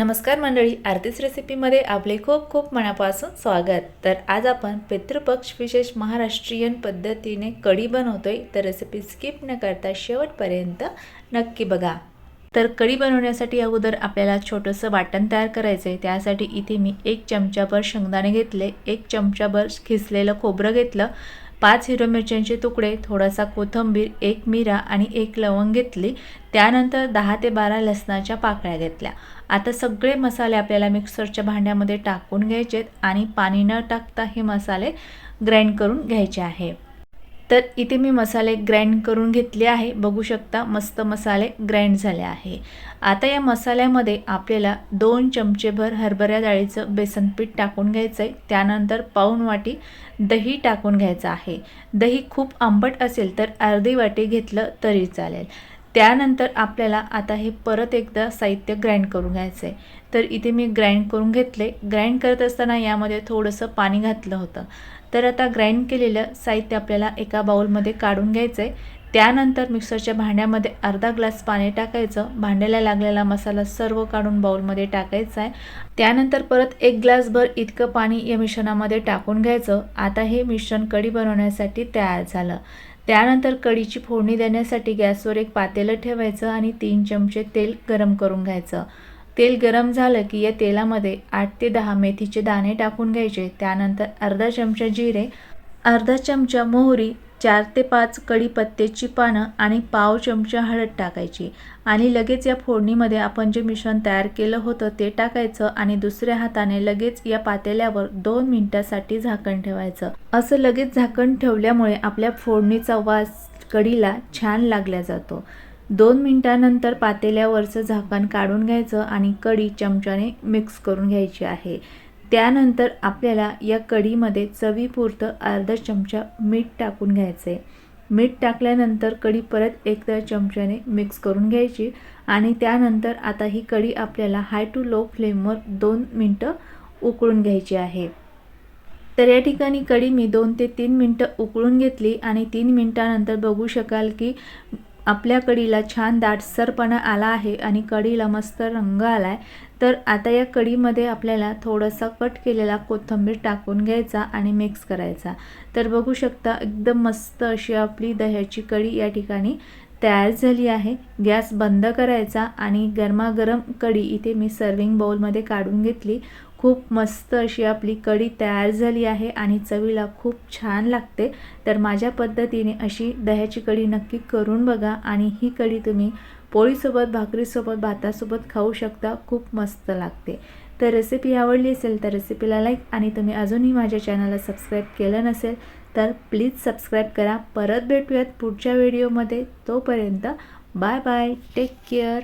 नमस्कार मंडळी आरतीच रेसिपीमध्ये आपले खूप खूप मनापासून स्वागत. तर आज आपण पितृपक्ष विशेष महाराष्ट्रीयन पद्धतीने कढी बनवतोय तर रेसिपी स्किप न करता शेवटपर्यंत नक्की बघा. तर कढी बनवण्यासाठी अगोदर आपल्याला छोटंसं वाटण तयार करायचं आहे त्यासाठी इथे मी एक चमचाभर शेंगदाणे घेतले एक चमचाभर खिसलेलं खोबरं घेतलं पाच हिरव्या मिरच्यांचे तुकडे थोडासा कोथिंबीर एक मिरा आणि एक लवंग घेतली. त्यानंतर दहा ते बारा लसणाच्या पाकळ्या घेतल्या. आता सगळे मसाले आपल्याला मिक्सरच्या भांड्यामध्ये टाकून घ्यायचे आहेत आणि पाणी न टाकता हे मसाले ग्राइंड करून घ्यायचे आहे. तर इथे मी मसाले ग्राइंड करून घेतले आहे. बघू शकता मस्त मसाले ग्राइंड झाले आहे. आता या मसाल्यामध्ये आपल्याला दोन चमचेभर हरभऱ्या डाळीचं बेसन पीठ टाकून घ्यायचं आहे त्यानंतर पाऊण वाटी दही टाकून घ्यायचं आहे. दही खूप आंबट असेल तर अर्धी वाटी घेतलं तरी चालेल. त्यानंतर आपल्याला आता हे परत एकदा साहित्य ग्राइंड करून घ्यायचं आहे तर इथे मी ग्राइंड करून घेतले ग्राइंड करत असताना यामध्ये थोडंसं पाणी घातलं होतं. तर आता ग्राइंड केलेलं साहित्य आपल्याला एका बाउलमध्ये काढून घ्यायचं आहे त्यानंतर मिक्सरच्या भांड्यामध्ये अर्धा ग्लास पाणी टाकायचं. भांड्याला लागलेला मसाला सर्व काढून बाउलमध्ये टाकायचा आहे त्यानंतर परत एक ग्लासभर इतकं पाणी या मिश्रणामध्ये टाकून घ्यायचं. आता हे मिश्रण कढी बनवण्यासाठी तयार झालं. त्यानंतर कढीची फोडणी देण्यासाठी गॅसवर एक पातेलं ठेवायचं आणि तीन चमचे तेल गरम करून घ्यायचं. तेल गरम झालं की या तेलामध्ये आठ ते दहा मेथीचे दाणे टाकून घ्यायचे. त्यानंतर अर्धा चमचा जिरे अर्धा चमचा मोहरी चार ते पाच कढीपत्त्याची पानं आणि पाव चमचा हळद टाकायची. आणि लगेच या फोडणीमध्ये आपण जे मिश्रण तयार केलं होतं ते टाकायचं आणि दुसऱ्या हाताने लगेच या पातेल्यावर दोन मिनिटासाठी झाकण ठेवायचं. असं लगेच झाकण ठेवल्यामुळे आपल्या फोडणीचा वास कढीला छान लागला जातो. दोन मिनटानंतर पातेल्यावरचं झाकण काढून घ्यायचं आणि कढी चमच्याने मिक्स करून घ्यायची आहे. त्यानंतर आपल्याला या कढीमध्ये चवीपुरतं अर्धा चमचा मीठ टाकून घ्यायचं आहे मीठ टाकल्यानंतर कढी परत एकदा चमच्याने मिक्स करून घ्यायची आणि त्यानंतर आता ही कढी आपल्याला हाय टू लो फ्लेमवर दोन मिनटं उकळून घ्यायची आहे. तर या ठिकाणी कढी मी दोन ते तीन मिनटं उकळून घेतली आणि तीन मिनटानंतर बघू शकाल की आपल्या कढीला छान दाटसरपणा आला आहे आणि कढीला मस्त रंग आला आहे तर आता या कढीमध्ये आपल्याला थोडासा कट केलेला कोथिंबीर टाकून घ्यायचा आणि मिक्स करायचा. तर बघू शकता एकदम मस्त अशी आपली दह्याची कढी या ठिकाणी तयार झाली आहे. गॅस बंद करायचा आणि गरमागरम कढी इथे मी सर्विंग बाउलमध्ये काढून घेतली. खूप मस्त अशी आपली कढी तयार झाली आहे आणि चवीला खूप छान लागते. तर माझ्या पद्धतीने अशी दह्याची कढी नक्की करून बघा आणि ही कढी तुम्ही पोळीसोबत भाकरीसोबत भातासोबत खाऊ शकता. खूप मस्त लागते. तर रेसिपी आवडली असेल तर रेसिपीला लाईक आणि तुम्ही अजूनही माझ्या चॅनलला सबस्क्राईब केलं नसेल तर प्लीज सबस्क्राईब करा. परत भेटूयात पुढच्या व्हिडिओमध्ये तोपर्यंत बाय बाय टेक केअर